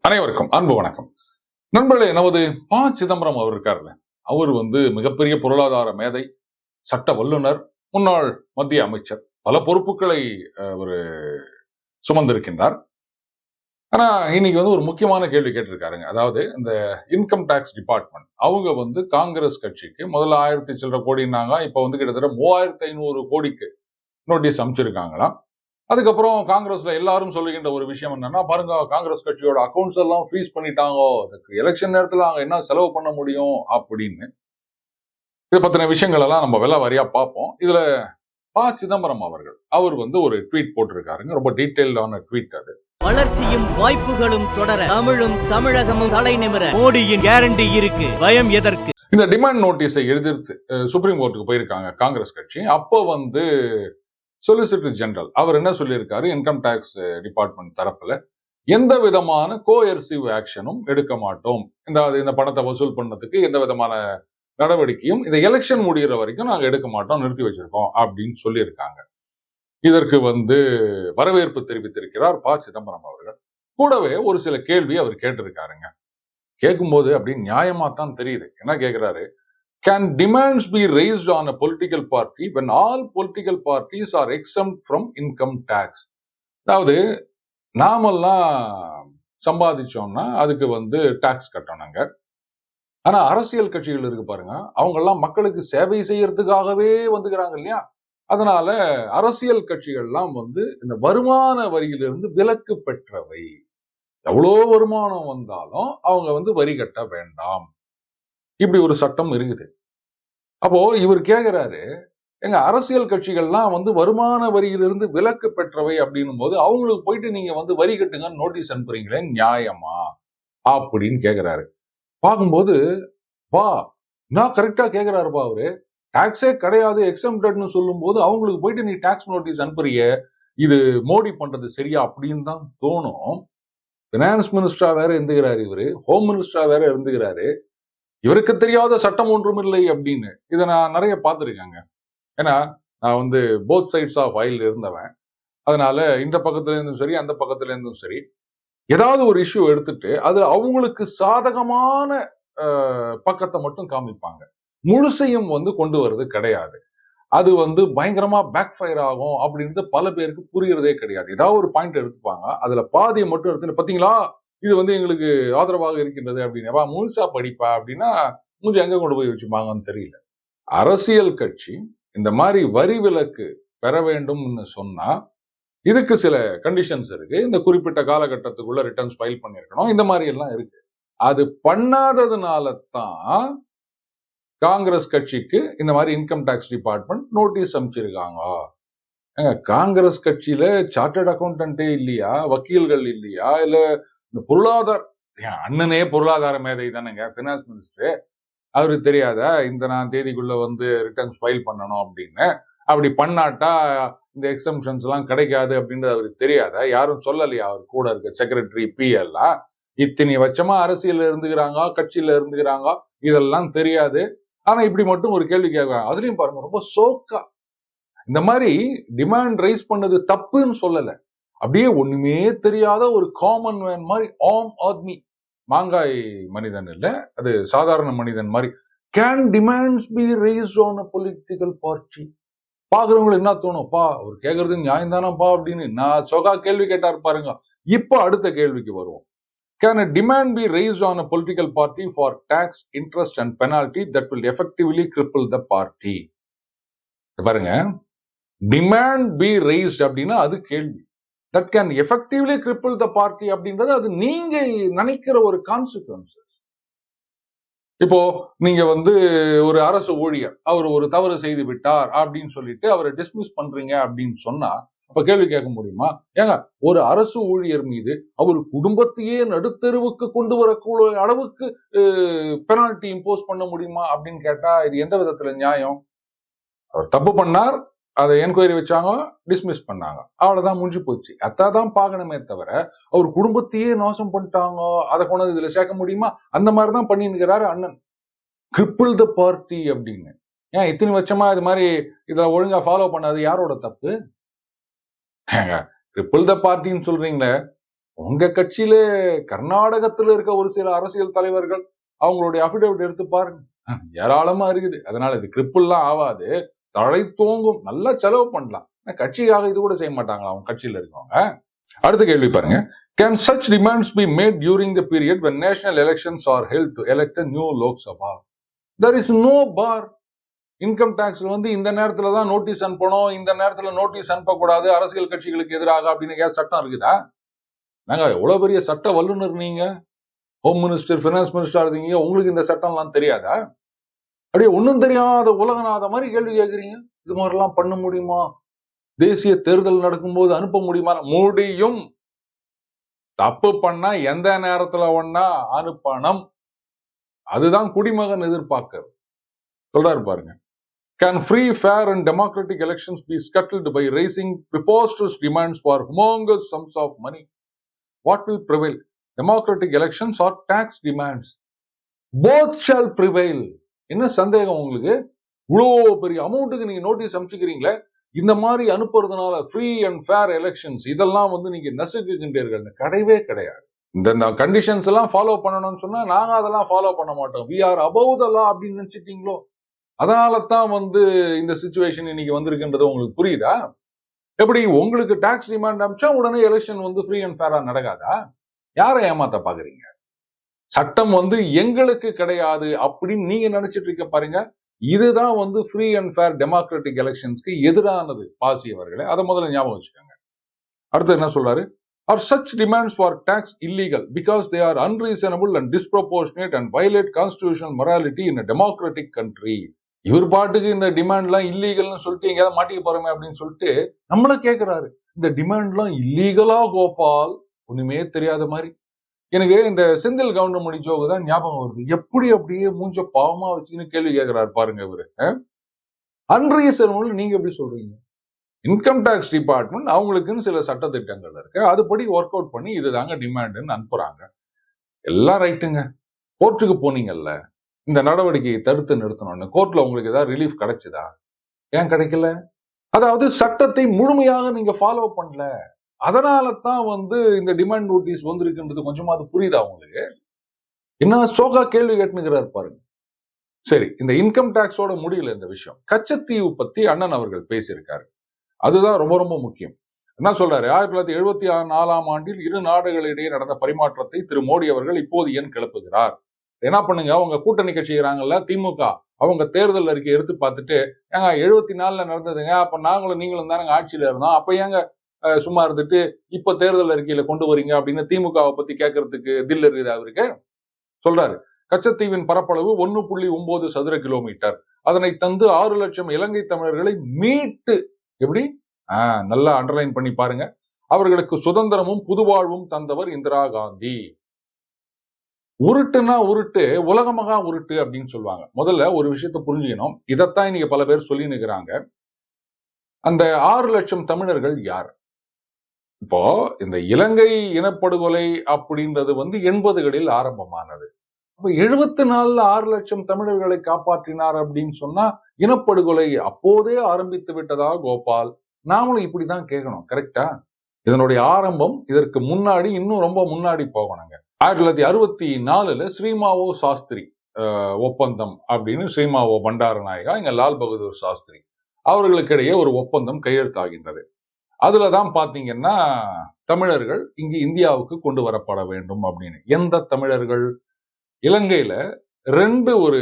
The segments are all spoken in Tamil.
அனைவருக்கும் அன்பு வணக்கம். நண்பர்களே நமது ப. சிதம்பரம் அவர் இருக்காருல்ல அவர் வந்து மிகப்பெரிய பொருளாதார மேதை சட்ட வல்லுனர் முன்னாள் மத்திய அமைச்சர். பல பொறுப்புகளை அவர் சுமந்திருக்கின்றார். ஆனா இன்னைக்கு வந்து ஒரு முக்கியமான கேள்வி கேட்டிருக்காருங்க. அதாவது இந்த இன்கம் டேக்ஸ் டிபார்ட்மெண்ட் அவங்க வந்து காங்கிரஸ் கட்சிக்கு முதல்ல ஆயிரத்தி சில்லற கோடினாங்க இப்ப வந்து கிட்டத்தட்ட மூவாயிரத்தி ஐநூறு கோடிக்கு நோட்டீஸ் அமைச்சிருக்காங்களாம் அதுக்கப்புறம் காங்கிரஸ்ல எல்லாரும் சொல்லுகின்ற ஒரு விஷயம் என்னன்னா பாருங்க காங்கிரஸ் கட்சியோட அக்கௌண்ட்ஸ் எல்லாம் ஃப்ரீஸ் பண்ணிட்டாங்க. அதுக்கு எலெக்ஷன் நேரத்துல அங்க என்ன செலவு பண்ண முடியும் அப்படின்னு இதை பத்தின விஷயங்கள் எல்லாம் நம்ம வெள்ள வாரியா பார்ப்போம். இதுல ப சிதம்பரம் அவர்கள் அவர் வந்து ஒரு ட்வீட் போட்டிருக்காருங்க. ரொம்ப டீட்டெயில்டான ட்வீட் அது. வளர்ச்சியும் வாய்ப்புகளும் தொடர தமிழும் தமிழகமும் தலை நிமிர மோடியின் கேரண்டி இருக்கு. பயம் எதற்கு? இந்த டிமாண்ட் நோட்டீஸை எதிர்த்து அஹ், சுப்ரீம் கோர்ட்டுக்கு போயிருக்காங்க காங்கிரஸ் கட்சி. அப்போ வந்து சொலிசிட்டர் ஜெனரல் அவர் என்ன சொல்லியிருக்காரு? இன்கம் டேக்ஸ் டிபார்ட்மெண்ட் தரப்புல எந்த விதமான கோஎர்சிவ் ஆக்ஷனும் எடுக்க மாட்டோம். இந்த இந்த பணத்தை வசூல் பண்ணதுக்கு எந்த விதமான நடவடிக்கையும் இந்த எலெக்ஷன் முடிகிற வரைக்கும் நாங்க எடுக்க மாட்டோம் நிறுத்தி வச்சிருக்கோம் அப்படின்னு சொல்லியிருக்காங்க. இதற்கு வந்து வரவேற்பு தெரிவித்திருக்கிறார் ப. சிதம்பரம் அவர்கள். கூடவே ஒரு சில கேள்வி அவர் கேட்டிருக்காருங்க. கேட்கும்போது அப்படி நியாயமா தான் தெரியுது. என்ன கேட்கிறாரு? Can demands be raised on a political party when all political parties are exempt from income tax அதாவது நாமெல்லாம் சம்பாதிச்சோம்னா அதுக்கு வந்து டாக்ஸ் கட்டணுங்க ஆனா அரசியல் கட்சிகள் இருக்கு பாருங்க அவங்க எல்லாம் மக்களுக்கு சேவை செய்யறதுக்காகவே வந்துக்கிறாங்க இல்லையா? அதனால அரசியல் கட்சிகள்லாம் வந்து இந்த வருமான வரியிலிருந்து விலக்கு பெற்றவை. எவ்வளோ வருமானம் வந்தாலும் அவங்க வந்து வரி கட்ட வேண்டாம். இப்படி ஒரு சட்டம் இருக்குது. அப்போ இவர் கேக்குறாரு எங்க அரசியல் கட்சிகள்லாம் வந்து வருமான வரியிலிருந்து விலக்கு பெற்றவை அப்படின்னும் போது அவங்களுக்கு போயிட்டு நீங்க வந்து வரி கட்டுங்கன்னு நோட்டீஸ் அனுப்புறீங்களே நியாயமா? அப்படின்னு கேக்குறாரு. பார்க்கும்போது வா நான் கரெக்டா கேக்குறாருப்பா அவரு. டாக்ஸே கிடையாது எக்ஸம்டட்னு சொல்லும்போது அவங்களுக்கு போயிட்டு நீ டாக்ஸ் நோட்டீஸ் அனுப்புறிய இது மோடி பண்றது சரியா? அப்படின்னு தான் தோணும். பினான்ஸ் மினிஸ்டரா வேற இருந்துகிறாரு இவரு. ஹோம் மினிஸ்டரா வேற இருந்துகிறாரு இவருக்கு தெரியாத சட்டம் ஒன்றும் இல்லை அப்படின்னு இதை நான் நிறைய பார்த்துருக்கேங்க. ஏன்னா நான் வந்து போத் சைட்ஸ் ஆஃப் ஆயில் இருந்தவன். அதனால இந்த பக்கத்துல இருந்தும் சரி அந்த பக்கத்துல இருந்தும் சரி ஏதாவது ஒரு இஷ்யூ எடுத்துட்டு அது அவங்களுக்கு சாதகமான பக்கத்தை மட்டும் காமிப்பாங்க. முழுசையும் வந்து கொண்டு வர்றது கிடையாது. அது வந்து பயங்கரமா பேக் ஃபயர் ஆகும் அப்படின்றது பல பேருக்கு புரியறதே கிடையாது. ஏதாவது ஒரு பாயிண்ட் எடுத்துப்பாங்க அதுல பாதியை மட்டும் எடுத்துட்டு பாத்தீங்களா? இது வந்து எங்களுக்கு ஆதரவாக இருக்கின்றது அப்படின்னு. "வா, முழுசா படிப்பா அப்படின்னா மூஞ்சி எங்க கொண்டு போய் வச்சுப்பாங்கன்னு தெரியல. அரசியல் கட்சி இந்த மாதிரி வரி விலக்கு பெற வேண்டும்னு சொன்னா இதுக்கு சில கண்டிஷன்ஸ் இருக்கு. இந்த குறிப்பிட்ட காலகட்டத்துக்குள்ள ரிட்டர்ன்ஸ் ஃபைல் பண்ணியிருக்கணும். இந்த மாதிரி எல்லாம் இருக்கு. அது பண்ணாததுனால தான் காங்கிரஸ் கட்சிக்கு இந்த மாதிரி இன்கம் டேக்ஸ் டிபார்ட்மெண்ட் நோட்டீஸ் அனுப்பிச்சிருக்காங்க. காங்கிரஸ் கட்சியில சார்ட்டர்ட் அக்கௌண்டன்ட்டே இல்லையா? வக்கீல்கள் இல்லையா? இல்ல இந்த பொருளாதார அண்ணனே பொருளாதார மேதை தானேங்க ஃபினான்ஸ் மினிஸ்டர் அவருக்கு தெரியாதா இந்த நான் தேதிக்குள்ள வந்து ரிட்டர்ன்ஸ் ஃபைல் பண்ணணும் அப்படின்னு. அப்படி பண்ணாட்டா இந்த எக்ஸம்ஷன்ஸ் எல்லாம் கிடைக்காது அப்படின்றது அவருக்கு தெரியாதா. யாரும் சொல்லலையா அவர் கூட இருக்க செக்ரட்டரி பி எல்லாம். இத்தனை வச்சமா அரசியலில் இருந்துக்கிறாங்க கட்சியில இருந்துக்கிறாங்க இதெல்லாம் தெரியாது. ஆனா இப்படி மட்டும் ஒரு கேள்வி கேட்கறாங்க. அதுலயும் பாருங்க ரொம்ப சோக்கா. இந்த மாதிரி டிமாண்ட் ரைஸ் பண்ணது தப்புன்னு சொல்லலை. அப்படியே ஒண்ணுமே தெரியாத ஒரு காமன் மேன் மாதிரி ஆம் ஆத்மி. மாங்காய் மனிதன் இல்ல அது சாதாரண மனிதன் மாதிரி. Can demands be raise on a political party பாக்குறவங்களுக்கு என்ன தோணும்? பா அவர் கேட்கறது நியாயம் தானப்பா அப்படின்னு. நான் சொகா கேள்வி கேட்டார் பாருங்க. இப்போ அடுத்த கேள்விக்கு வருவோம். Can a demand be raised on a political party for tax interest and penalty that will effectively cripple the party பாருங்க. டிமாண்ட் பி ரேஸ்ட் அப்படின்னா அது கேள்வி. That can effectively cripple the party அப்படின்றது அது நீங்க நினைக்கிற ஒரு கான்சிக்வன்சஸ் இப்போ நீங்க வந்து ஒரு அரசு ஊழியர் அவர் ஒரு தவறு செய்து விட்டார் அப்படின்னு சொல்லிட்டு அவரை டிஸ்மிஸ் பண்றீங்க அப்படின்னு சொன்னா அப்ப கேள்வி கேட்க முடியுமா? ஏங்க ஒரு அரசு ஊழியர் மீது அவர் குடும்பத்தையே நடுத்தெருவுக்கு கொண்டு வரக்கூடிய அளவுக்கு பெனால்ட்டி இம்போஸ் பண்ண முடியுமா அப்படின்னு கேட்டா இது எந்த விதத்துல நியாயம்? அவர் தப்பு பண்ணார் அதை என்கொயரி வச்சாங்க டிஸ்மிஸ் பண்ணாங்க. அவ்வளோதான் முடிஞ்சு போச்சு. அதான் பார்க்கணுமே தவிர அவர் குடும்பத்தையே நாசம் பண்ணிட்டாங்க. அதை கொண்டு இதில் சேர்க்க முடியுமா? அந்த மாதிரி தான் பண்ணிருக்கிறாரு அண்ணன். கிரிப்பிள் த பார்ட்டி அப்படின்னு. ஏன் இத்தனை வருஷமா இது மாதிரி இதை ஒழுங்கா ஃபாலோ பண்ணாது? யாரோட தப்பு? ஏங்க த பார்ட்டின்னு சொல்றீங்களே உங்க கட்சியிலே கர்நாடகத்துல இருக்க ஒரு சில அரசியல் தலைவர்கள் அவங்களுடைய அபிடவிட் எடுத்து பாருங்க. ஏராளமா இருக்குது. அதனால இது கிரிப்பிள்லாம் ஆகாது தலை தோங்கும் நல்லா செலவு பண்ணலாம். ஆனா கட்சிக்காக இது கூட செய்ய மாட்டாங்களா அவங்க கட்சியில இருக்கவங்க? அடுத்த கேள்வி பாருங்க. Can such demands be made during the period when national elections are held to elect new Lok Sabha there is no bar income டாக்ஸ்ல வந்து இந்த நேரத்துல தான் நோட்டீஸ் அனுப்பணும் இந்த நேரத்துல நோட்டீஸ் அனுப்பக்கூடாது அரசியல் கட்சிகளுக்கு எதிராக அப்படின்னு ஏதாவது சட்டம் இருக்குதா? நாங்க எவ்வளவு பெரிய சட்ட வல்லுநர் நீங்க? ஹோம் மினிஸ்டர் ஃபினான்ஸ் மினிஸ்டர் இருந்தீங்க உங்களுக்கு இந்த சட்டம்லாம் தெரியாதா? அப்படியே ஒன்றும் தெரியாத உலகநாத மாதிரி கேள்வி கேட்குறீங்க. இது மாதிரிலாம் பண்ண முடியுமா? தேசிய தேர்தல் நடக்கும்போது அனுப்ப முடியுமா? முடியும். தப்பு பண்ணா எந்த நேரத்துல ஒன்னா அனுப்பணும்? அதுதான் குடிமகன் எதிர்பார்க்கிறது. சொல்றாரு பாருங்க. Can free fair and democratic elections be scuttled by raising preposterous demands for humongous sums of money what will prevail democratic elections or tax demands both shall prevail என்ன சந்தேகம் உங்களுக்கு? இவ்வளோ பெரிய அமௌண்ட்டுக்கு நீங்கள் நோட்டீஸ் அனுப்பிச்சுக்கிறீங்களே? இந்த மாதிரி அனுப்புறதுனால ஃப்ரீ அண்ட் ஃபேர் எலெக்ஷன்ஸ் இதெல்லாம் வந்து நீங்க நசுக்குகின்றீர்கள். கிடையவே கிடையாது. இந்த கண்டிஷன்ஸ் எல்லாம் ஃபாலோ பண்ணணும்னு சொன்னால் நாங்கள் அதெல்லாம் ஃபாலோ பண்ண மாட்டோம். We are above the law அப்படின்னு நினச்சிட்டீங்களோ? அதனால தான் வந்து இந்த சுச்சுவேஷன் இன்னைக்கு வந்திருக்குன்றது உங்களுக்கு புரியுதா? எப்படி உங்களுக்கு டாக்ஸ் டிமாண்ட் அமிச்சா உடனே எலெக்ஷன் வந்து ஃப்ரீ அண்ட் ஃபேராக நடக்காதா? யாரை ஏமாத்த பாக்குறீங்க? சட்டம் வந்து எங்களுக்கு கிடையாது அப்படின்னு நீங்க நினைச்சிட்டு இருக்க பாருங்க. இதுதான் வந்து ஃப்ரீ அண்ட் ஃபேர் டெமோக்ராட்டிக் எலெக்ஷன்ஸ்க்கு எதிரானது பாசியவர்களே. அதை முதல்ல ஞாபகம் வச்சுக்கோங்க. அடுத்து என்ன சொல்றாரு? Are such demands for tax illegal because they are unreasonable and disproportionate and violate constitutional morality in democratic country இவர் பாட்டுக்கு இந்த டிமாண்ட்லாம் இல்லீகல்னு சொல்லிட்டு எங்கேயாவது மாட்டிக்க போறோமே அப்படின்னு சொல்லிட்டு நம்மள கேட்கிறாரு இந்த டிமாண்ட்லாம் இல்லீகலா கோபால் ஒண்ணுமே தெரியாத மாதிரி. எனக்கு இந்த செந்தில் கவுண்டமணி ஜோக்கு தான் ஞாபகம் வருது. எப்படி அப்படியே மூஞ்ச பாவமா வச்சுன்னு கேள்வி கேட்கிறாரு பாருங்க இவரு. அன்ரீசனபிள் நீங்க எப்படி சொல்றீங்க? இன்கம் டேக்ஸ் டிபார்ட்மெண்ட் அவங்களுக்குன்னு சில சட்டத்திட்டங்கள் இருக்கு. அதுபடி ஒர்க் அவுட் பண்ணி இதுதாங்க டிமாண்டுன்னு அனுப்புறாங்க. எல்லாம் ரைட்டுங்க கோர்ட்டுக்கு போனீங்கல்ல இந்த நடவடிக்கையை தடுத்து நிறுத்தணும்னு கோர்ட்ல உங்களுக்கு ஏதாவது ரிலீஃப் கிடைச்சதா? ஏன் கிடைக்கல? அதாவது சட்டத்தை முழுமையாக நீங்க ஃபாலோ பண்ணல. அதனால தான் வந்து இந்த டிமாண்ட் நோட்டீஸ் வந்திருக்குன்றது கொஞ்சமா அது புரியுதா அவங்களுக்கு என்ன சோகா கேள்வி கேட்டுங்கிறார் பாருங்க. சரி இந்த இன்கம் டேக்ஸோட முடியல இந்த விஷயம். கச்சத்தீவு பத்தி அண்ணன் அவர்கள் பேசியிருக்காரு. அதுதான் ரொம்ப ரொம்ப முக்கியம். என்ன சொல்றாரு? ஆயிரத்தி தொள்ளாயிரத்தி எழுபத்தி நாலாம் ஆண்டில் இரு நாடுகளிடையே நடந்த பரிமாற்றத்தை திரு மோடி அவர்கள் இப்போது ஏன் கிளப்புகிறார்? என்ன பண்ணுங்க? அவங்க கூட்டணி கட்சிங்கிறாங்கல்ல திமுக. அவங்க தேர்தல் அறிக்கை எடுத்து பார்த்துட்டு ஏங்க எழுபத்தி நாலுல நடந்ததுங்க அப்ப நாங்களும் நீங்களும் தானங்க ஆட்சியில இருந்தோம். அப்ப ஏங்க சும்மா இருந்துட்டு இப்ப தேர்தல் அறிக்கையில கொண்டு வரீங்க அப்படின்னு திமுகவை பத்தி கேட்கறதுக்கு தில் இருக்குது அவருக்கு சொல்றாரு. கச்சத்தீவின் பரப்பளவு ஒன்னு புள்ளி ஒன்பது சதுர கிலோமீட்டர். அதனை தந்து ஆறு லட்சம் இலங்கை தமிழர்களை மீட்டு. எப்படி? ஆஹ் நல்லா அண்டர்லைன் பண்ணி பாருங்க. அவர்களுக்கு சுதந்திரமும் புதுவாழ்வும் தந்தவர் இந்திரா காந்தி. உருட்டுனா உருட்டு உலகமகா உருட்டு அப்படின்னு சொல்லுவாங்க. முதல்ல ஒரு விஷயத்த புரிஞ்சுக்கணும். இதைத்தான் இன்னைக்கு பல பேர் சொல்லி நிற்கிறாங்க அந்த ஆறு லட்சம் தமிழர்கள் யார்? இப்போ இந்த இலங்கை இனப்படுகொலை அப்படின்றது வந்து எண்பதுகளில் ஆரம்பமானது. அப்ப எழுபத்தி நாலுல ஆறு லட்சம் தமிழர்களை காப்பாற்றினார் அப்படின்னு சொன்னா இனப்படுகொலை அப்போதே ஆரம்பித்து விட்டதா கோபால்? நாமளும் இப்படிதான் கேட்கணும் கரெக்டா இதனுடைய ஆரம்பம் இதற்கு முன்னாடி இன்னும் ரொம்ப முன்னாடி போகணுங்க. ஆயிரத்தி தொள்ளாயிரத்தி அறுபத்தி நாலுல ஸ்ரீமாவோ சாஸ்திரி ஒப்பந்தம் அப்படின்னு ஸ்ரீமாவோ பண்டாரநாயகா இங்க லால் பகதூர் சாஸ்திரி அவர்களுக்கிடையே ஒரு ஒப்பந்தம் கையெழுத்தாகின்றது. அதுல தான் பாத்தீங்கன்னா தமிழர்கள் இங்கு இந்தியாவுக்கு கொண்டு வரப்பட வேண்டும் அப்படின்னு. எந்த தமிழர்கள்? இலங்கையில ரெண்டு ஒரு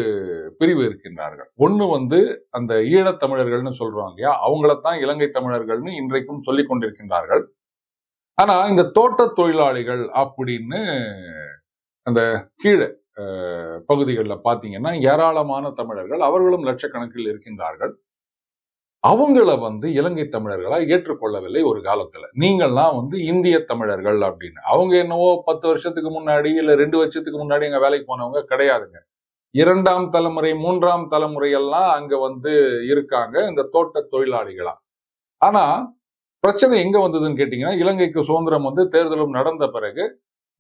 பிரிவு இருக்கின்றார்கள். ஒண்ணு வந்து அந்த ஈழத் தமிழர்கள்னு சொல்றாங்க இல்லையா? அவங்களத்தான் இலங்கை தமிழர்கள்னு இன்றைக்கும் சொல்லிக் கொண்டிருக்கின்றார்கள். ஆனா இந்த தோட்ட தொழிலாளிகள் அப்படின்னு அந்த கீழே பகுதிகளில் பார்த்தீங்கன்னா ஏராளமான தமிழர்கள் அவர்களும் லட்சக்கணக்கில் இருக்கின்றார்கள். அவங்கள வந்து இலங்கை தமிழர்களா ஏற்றுக்கொள்ளவில்லை ஒரு காலத்துல. நீங்கள்லாம் வந்து இந்திய தமிழர்கள் அப்படின்னு. அவங்க என்னவோ பத்து வருஷத்துக்கு முன்னாடி இல்ல ரெண்டு வருஷத்துக்கு முன்னாடி அங்க வேலைக்கு போனவங்க கிடையாதுங்க. இரண்டாம் தலைமுறை மூன்றாம் தலைமுறையெல்லாம் அங்க வந்து இருக்காங்க இந்த தோட்ட தொழிலாளிகளா. ஆனா பிரச்சனை எங்க வந்ததுன்னு கேட்டீங்கன்னா இலங்கைக்கு சுதந்திரம் வந்து தேர்தலும் நடந்த பிறகு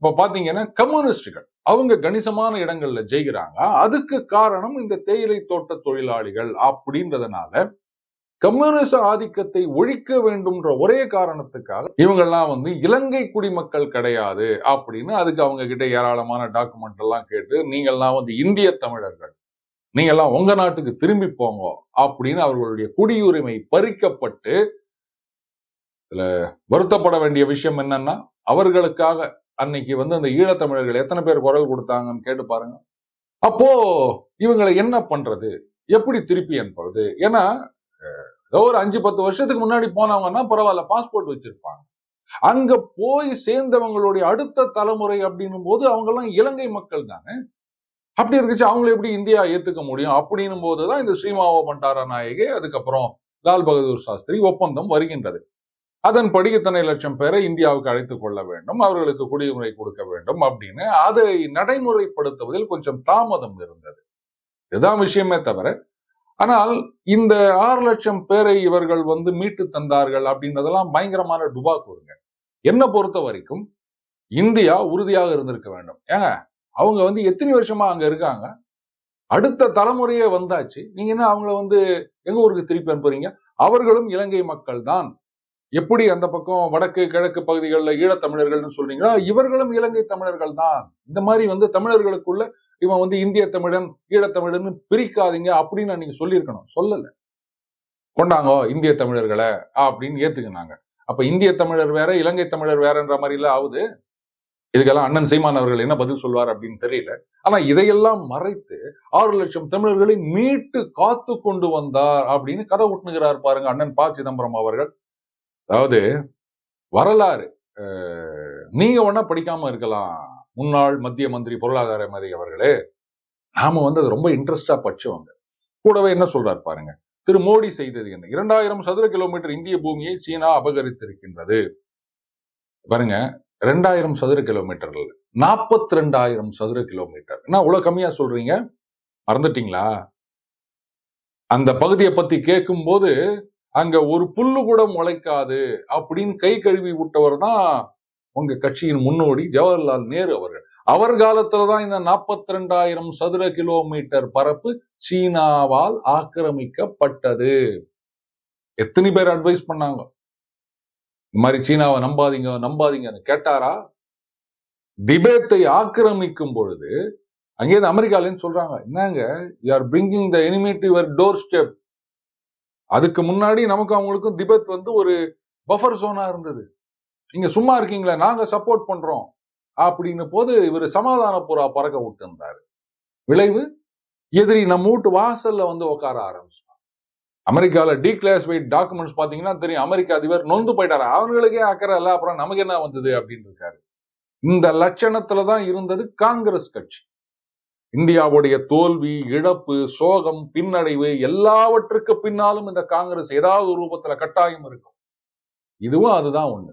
இப்போ பார்த்தீங்கன்னா கம்யூனிஸ்டுகள் அவங்க கணிசமான இடங்கள்ல ஜெயிக்கிறாங்க. அதுக்கு காரணம் இந்த தேயிலை தோட்ட தொழிலாளிகள் அப்படின்றதுனால கம்யூனிச ஆதிக்கத்தை ஒழிக்க வேண்டும்ன்ற ஒரே காரணத்துக்காக இவங்கெல்லாம் வந்து இலங்கை குடிமக்கள் கிடையாது அப்படின்னு அதுக்கு அவங்க கிட்ட ஏராளமான டாக்குமெண்ட் எல்லாம் கேட்டு நீங்கள்லாம் வந்து இந்திய தமிழர்கள். நீங்கள்லாம் உங்க நாட்டுக்கு திரும்பி போங்க. அப்படின்னு அவர்களுடைய குடியுரிமை பறிக்கப்பட்டு இதுல வருத்தப்பட வேண்டிய விஷயம் என்னன்னா அவர்களுக்காக அன்னைக்கு வந்து அந்த ஈழத்தமிழர்கள் எத்தனை பேர் குரல் கொடுத்தாங்கன்னு கேட்டு பாருங்க. அப்போ இவங்களை என்ன பண்றது? எப்படி திருப்பி அனுப்புறது? ஏன்னா ஏதோ ஒரு அஞ்சு பத்து வருஷத்துக்கு முன்னாடி போனவங்கன்னா பரவாயில்ல பாஸ்போர்ட் வச்சிருப்பாங்க. அங்க போய் சேர்ந்தவங்களுடைய அடுத்த தலைமுறை அப்படின்னும் போது அவங்கெல்லாம் இலங்கை மக்கள் தானே? அப்படி இருந்துச்சு அவங்களை எப்படி இந்தியா ஏத்துக்க முடியும்? அப்படின்னும் போதுதான் இந்த ஸ்ரீமாவோ பண்டாரா நாயகே அதுக்கப்புறம் லால் பகதூர் சாஸ்திரி ஒப்பந்தம் வருகின்றது. அதன்படி இத்தனை லட்சம் பேரை இந்தியாவுக்கு அழைத்துக் கொள்ள வேண்டும் அவர்களுக்கு குடியுரிமை கொடுக்க வேண்டும் அப்படின்னு அதை நடைமுறைப்படுத்துவதில் கொஞ்சம் தாமதம் இருந்தது. இதுதான் விஷயமே தவிர ஆனால் இந்த ஆறு லட்சம் பேரை இவர்கள் வந்து மீட்டு தந்தார்கள் அப்படின்றதெல்லாம் பயங்கரமான டுபாக்கூருங்க என்ன பொறுத்த வரைக்கும் இந்தியா உறுதியாக இருந்திருக்க வேண்டும். ஏங்க அவங்க வந்து எத்தனை வருஷமா அங்க இருக்காங்க? அடுத்த தலைமுறையே வந்தாச்சு. நீங்க என்ன அவங்கள வந்து எங்க ஊருக்கு திருப்பி அனுப்புறீங்க? அவர்களும் இலங்கை மக்கள் தான் எப்படி அந்த பக்கம் வடக்கு கிழக்கு பகுதிகளில் ஈழத்தமிழர்கள்னு சொல்றீங்களோ? இவர்களும் இலங்கை தமிழர்கள் தான். இந்த மாதிரி வந்து தமிழர்களுக்குள்ள இவன் வந்து இந்திய தமிழன் ஈழத்தமிழன் பிரிக்காதீங்க அப்படின்னு நீங்க சொல்லியிருக்கணும். சொல்லல. கொண்டாங்கோ இந்திய தமிழர்களை அப்படின்னு ஏத்துக்கினாங்க. அப்ப இந்திய தமிழர் வேற இலங்கை தமிழர் வேறன்ற மாதிரில ஆகுது. இதுக்கெல்லாம் அண்ணன் சீமான் அவர்கள் என்ன பதில் சொல்வார் அப்படின்னு தெரியல. ஆனா இதையெல்லாம் மறைத்து ஆறு லட்சம் தமிழர்களை மீட்டு காத்து கொண்டு வந்தார் அப்படின்னு கதை விட்டுனுகிறார் பாருங்க அண்ணன் ப. சிதம்பரம் அவர்கள். அதாவது வரலாறு நீங்க ஒன்னா படிக்காம இருக்கலாம். முன்னாள் மத்திய மந்திரி பொருளாதார மதி அவர்களே நாம வந்து அது ரொம்ப இன்ட்ரெஸ்டா படிச்சவங்க. கூடவே என்ன சொல்றாரு பாருங்க திரு மோடி செய்தது என்ன? இரண்டாயிரம் சதுர கிலோமீட்டர் இந்திய பூமியை சீனா அபகரித்திருக்கின்றது. பாருங்க ரெண்டாயிரம் சதுர கிலோமீட்டர்கள் நாற்பத்தி ரெண்டாயிரம் சதுர கிலோமீட்டர் என்ன இவ்வளவு கம்மியா சொல்றீங்க? மறந்துட்டீங்களா? அந்த பகுதியை பத்தி கேட்கும் போது அங்க ஒரு புல்லு கூட முளைக்காது அப்படின்னு கை கழுவி விட்டவர் தான் உங்க கட்சியின் முன்னோடி ஜவஹர்லால் நேரு அவர்கள். அவர் காலத்துல தான் இந்த நாற்பத்தி ரெண்டாயிரம் சதுர கிலோமீட்டர் பரப்பு சீனாவால் ஆக்கிரமிக்கப்பட்டது. எத்தனை பேர் அட்வைஸ் பண்ணாங்க? இந்த மாதிரி சீனாவை நம்பாதீங்க நம்பாதீங்கன்னு கேட்டாரா? திபேத்தை ஆக்கிரமிக்கும் பொழுது அங்கேயிருந்து அமெரிக்காலேன்னு சொல்றாங்க. என்னங்க? You are bringing the enemy to your doorstep அதுக்கு முன்னாடி நமக்கு அவங்களுக்கும் திபெத் வந்து ஒரு பஃபர் சோனா இருந்தது. நீங்க சும்மா இருக்கீங்களா நாங்க சப்போர்ட் பண்றோம். அப்படின்னு போது இவர் சமாதான புறா பறக்க விட்டு இருந்தாரு விளைவு எதிரி நம்ம வீட்டு வாசல்ல வந்து உட்கார ஆரம்பிச்சிட்டான். அமெரிக்கால வெயிட் டாக்குமெண்ட்ஸ் பாத்தீங்கன்னா தெரியும் அமெரிக்க அதிபர் நொந்து போயிட்டாரு. அவங்களுக்கே அக்கறை இல்லை அப்புறம் நமக்கு என்ன வந்தது அப்படின்னு இருக்காரு. இந்த லட்சணத்துல தான் இருந்தது காங்கிரஸ் கட்சி. இந்தியாவுடைய தோல்வி இழப்பு சோகம் பின்னடைவு எல்லாவற்றுக்கு பின்னாலும் இந்த காங்கிரஸ் ஏதாவது ஒரு ரூபத்துல கட்டாயம் இருக்கும். இதுவும் அதுதான் ஒண்ணு.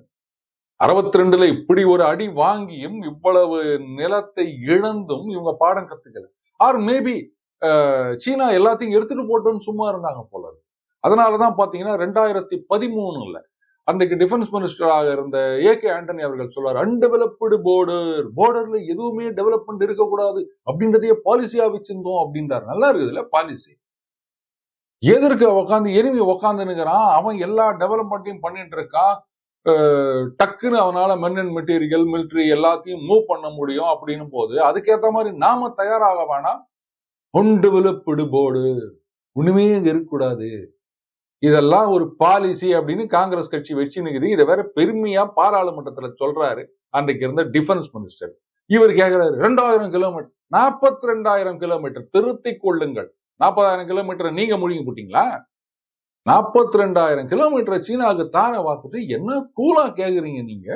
அறுபத்தி ரெண்டுல இப்படி ஒரு அடி வாங்கியும் இவ்வளவு நிலத்தை இழந்தும் இவங்க பாடம் கத்துக்கல. ஆர் மேபி சீனா எல்லாத்தையும் எடுத்துட்டு போட்டோன்னு சும்மா இருந்தாங்க போல அதனாலதான் பாத்தீங்கன்னா ரெண்டாயிரத்தி பதிமூணுல அன்றைக்கு டிஃபென்ஸ் மினிஸ்டராக இருந்த ஏ கே ஆண்டனி அவர்கள் சொல்றாரு அன்டெவலப்டு போர்டர் போர்டர்ல எதுவுமே டெவலப்மெண்ட் இருக்கக்கூடாது. அப்படின்றதையே பாலிசியா வச்சிருந்தோம் அப்படின்றாரு. நல்லா இருக்குதுல்ல பாலிசி எதிர்க்க உக்காந்து எனிமி உக்காந்துனுங்கிறான் அவன் எல்லா டெவலப்மெண்ட்டையும் பண்ணிட்டு இருக்கான். டக்குன்னு அவனால மென் அண்ட் மெட்டீரியல் மிலிட்ரி எல்லாத்தையும் மூவ் பண்ண முடியும் அப்படின்னும் போது அதுக்கேத்த மாதிரி நாம தயாராக வேணாம் அன்டெவலப்டு போர்டு ஒண்ணுமே இங்க இருக்கக்கூடாது. இதெல்லாம் ஒரு பாலிசி அப்படின்னு காங்கிரஸ் கட்சி வச்சுனுக்குது இதை வேற பெருமையா பாராளுமன்றத்துல சொல்றாரு. அன்றைக்கு இருந்த டிஃபென்ஸ் மினிஸ்டர் இவர் கேட்கிறாரு ரெண்டாயிரம் கிலோமீட்டர் நாற்பத்தி ரெண்டாயிரம் கிலோமீட்டர் திருத்திக் கொள்ளுங்கள். நாற்பதாயிரம் கிலோமீட்டர் நீங்க முழுங்கி போட்டீங்களா? நாற்பத்தி ரெண்டாயிரம் கிலோமீட்டர் சீனாவுக்கு தானே பார்த்துட்டு என்ன கூலா கேக்குறீங்க நீங்க?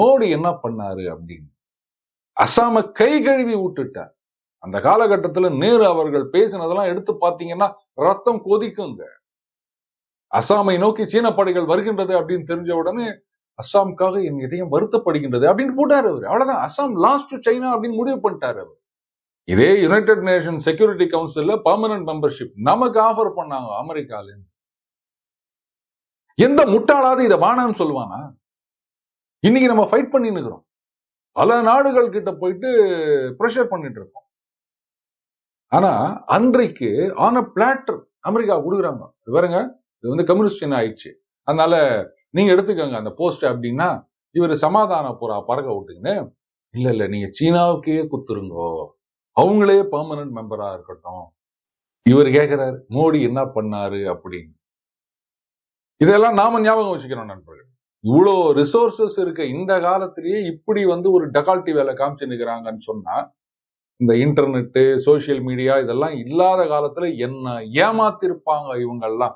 மோடி என்ன பண்ணாரு அப்படின்னு. அசாம கை கழுவி விட்டுட்டார். அந்த காலகட்டத்துல நேரு அவர்கள் பேசினதெல்லாம் எடுத்து பார்த்தீங்கன்னா ரத்தம் கொதிக்குங்க. அசாமை நோக்கி சீன படைகள் வருகின்றது அப்படின்னு தெரிஞ்ச உடனே அஸ்ஸாமுக்காக என் இதயம் வருத்தப்படுகின்றது அப்படின்னு போட்டார் அவர். அவ்வளவுதான். அஸ்ஸாம் லாஸ்ட் சைனா அப்படின்னு முடிவு பண்ணிட்டாரு அவர். இதே யுனைடெட் நேஷன் செக்யூரிட்டி கவுன்சில்ல பர்மனன்ட் மெம்பர்ஷிப் நமக்கு ஆஃபர் பண்ணாங்க அமெரிக்கால எந்த முட்டாளாவது இதை வானான்னு சொல்லுவானா? இன்னைக்கு நம்ம ஃபைட் பண்ணின்னு இருக்கிறோம். பல நாடுகள் கிட்ட போயிட்டு ப்ரெஷர் பண்ணிட்டு இருக்கோம். ஆனா அன்றைக்கு ஆன பிளாட்டர் அமெரிக்கா கொடுக்குறாங்க. பாருங்க. இது வந்து கம்யூனிஸ்டின் ஆயிடுச்சு. அதனால நீங்க எடுத்துக்கோங்க அந்த போஸ்ட் அப்படின்னா இவர் சமாதான புறா பறக்க விட்டுங்கன்னு இல்ல இல்ல நீங்க சீனாவுக்கே குத்துருங்கோ. அவங்களே பர்மனன்ட் மெம்பரா இருக்கட்டும். இவர் கேட்கிறாரு மோடி என்ன பண்ணாரு அப்படின்னு. இதெல்லாம் நாம ஞாபகம் வச்சுக்கிறோம் நண்பர்கள். இவ்வளோ ரிசோர்சஸ் இருக்க. இந்த காலத்திலேயே இப்படி வந்து ஒரு டெகால்ட்டி வேலை காமிச்சு நிற்கிறாங்கன்னு சொன்னா இந்த இன்டர்நெட்டு சோசியல் மீடியா இதெல்லாம் இல்லாத காலத்துல என்ன ஏமாத்திருப்பாங்க இவங்கெல்லாம்.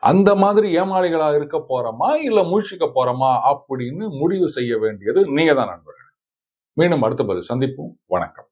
அந்த மாதிரி ஏமாளிகளா இருக்க போறோமா? இல்ல முழிச்சுக்க போறோமா? அப்படின்னு முடிவு செய்ய வேண்டியது நீங்க தான் நண்பர்கள். மீண்டும் அடுத்த பதில் சந்திப்போம். வணக்கம்.